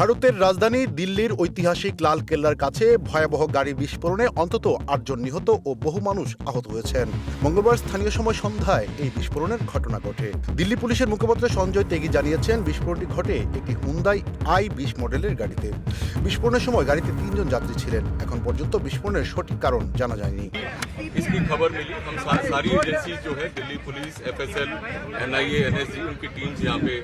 ভারতের রাজধানী দিল্লির ঐতিহাসিক লাল কেল্লার কাছে ভয়াবহ গাড়ি বিস্ফোরণে অন্তত আটজন নিহত ও বহু মানুষ আহত হয়েছেন মঙ্গলবার স্থানীয় সময় সন্ধ্যায় এই বিস্ফোরণের ঘটনা ঘটে দিল্লি পুলিশের মুখপাত্র সঞ্জয় তেগি জানিয়েছেন বিস্ফোরণটি ঘটে একটি হুন্দাই আই বিশ মডেলের গাড়িতে বিস্ফোরণের সময় গাড়িতে তিনজন যাত্রী ছিলেন এখন পর্যন্ত বিস্ফোরণের সঠিক কারণ জানা যায়নি इसकी खबर मिली हम सा, सारी एजेंसी जो है Delhi police FSL NIA NSG उनकी टीम्स यहाँ पे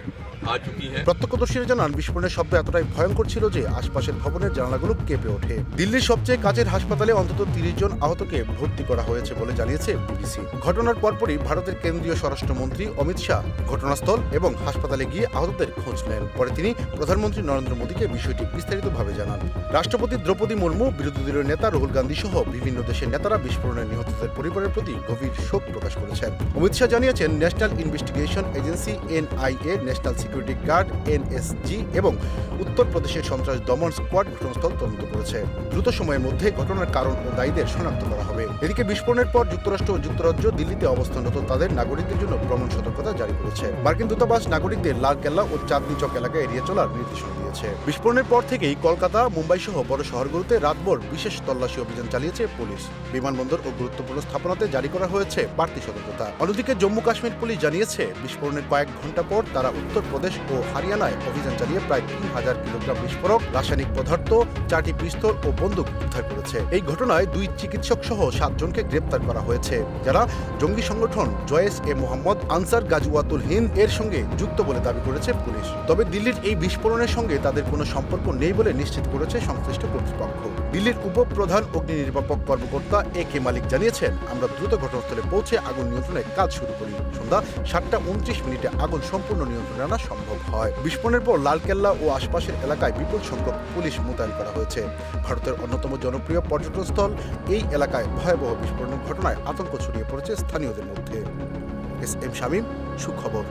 आ चुकी हैं প্রত্যক্ষদর্শীরা জানান বিস্ফোরণের শব্দ এতটাই ভয়ঙ্কর ছিল যে আশপাশের ভবনের জানালাগুলো কেঁপে ওঠে দিল্লির সবচেয়ে কাছের হাসপাতালে অন্তত তিরিশ জন আহতকে ভর্তি করা হয়েছে বলে জানিয়েছে বিবিসি ঘটনার পরপরই ভারতের কেন্দ্রীয় স্বরাষ্ট্রমন্ত্রী অমিত শাহ ঘটনাস্থল এবং হাসপাতালে গিয়ে আহতদের খোঁজ নেন পরে তিনি প্রধানমন্ত্রী নরেন্দ্র মোদীকে বিষয়টি বিস্তারিতভাবে জানান রাষ্ট্রপতি দ্রৌপদী মুর্মু বিরোধী দলীয় নেতা রাহুল গান্ধী সহ বিভিন্ন দেশের নেতারা বিস্ফোরণের নিহতদের পরিবারের প্রতি গভীর শোক প্রকাশ করেছেন অমিত শাহ জানিয়েছেন National Investigation Agency NIA National Security guard, NSG এবং উত্তরপ্রদেশের সন্ত্রাস দমন স্কোয়াড ঘটনাস্থল তদন্ত করেছে। দ্রুত সময়ের মধ্যে ঘটনার কারণ ও দায়ীদের শনাক্ত করা হবে। এদিকে বিস্ফোরণের পর যুক্তরাষ্ট্র ও যুক্তরাজ্য দিল্লিতে অবস্থানরত তাদের নাগরিকদের জন্য ভ্রমণ সতর্কতা জারি করেছে। মার্কিন দূতাবাস নাগরিকদের লাল কেল্লা ও চাঁদনি চক এলাকায় এড়িয়ে চলার নির্দেশনা দিয়েছে। বিস্ফোরণের পর থেকেই কলকাতা মুম্বাই সহ বড় শহরগুলোতে রাতভর বিশেষ তল্লাশি অভিযান চালিয়েছে পুলিশ। বিমানবন্দর ও গুরুত্বপূর্ণ স্থাপনাতে জারি করা হয়েছে বাড়তি সতর্কতা। অন্যদিকে জম্মু কাশ্মীর পুলিশ জানিয়েছে, বিস্ফোরণের কয়েক ঘণ্টা পর তারা উত্তরপ্রদেশ ও হারিয়ানায় অভিযান চালিয়ে প্রায় তিন হাজার কিলোগ্রাম বিস্ফোরক, রাসায়নিক পদার্থ, চারটি পিস্তল ও বন্দুক উদ্ধার করেছে। এই ঘটনায় দুই চিকিৎসক সহ সাতজনকে গ্রেপ্তার করা হয়েছে, যারা জঙ্গি সংগঠন জয়েস এ মোহাম্মদ, আনসার গাজওয়াতুল হিন্দ এর সঙ্গে যুক্ত বলে দাবি করেছে পুলিশ। তবে দিল্লির এই বিস্ফোরণের সঙ্গে তাদের কোনো সম্পর্ক নেই বলে নিশ্চিত করেছে সংশ্লিষ্ট কর্তৃপক্ষ। দিল্লির উপপ্রধান অগ্নি নির্বাপক কর্মকর্তা এ কে মালিক জানিয়েছেন, আমরা দ্রুত ঘটনাস্থলে পৌঁছে আগুন নিয়ন্ত্রণে কাজ শুরু করি। সন্ধ্যা সাতটা উনত্রিশ মিনিটে আগুন সম্পূর্ণ নিয়ন্ত্রণে আনা সম্ভব হয়। বিস্ফোরণের পর লালকেল্লা ও আশপাশের এলাকায় বিপুল সংখ্যক পুলিশ মোতায়েন করা হয়েছে। ভারতের অন্যতম জনপ্রিয় পর্যটনস্থল এই এলাকায় ভয়াবহ বিস্ফোরণের ঘটনায় আতঙ্ক ছড়িয়ে পড়েছে স্থানীয়দের মধ্যে। এস এম শামীম, সুখবর।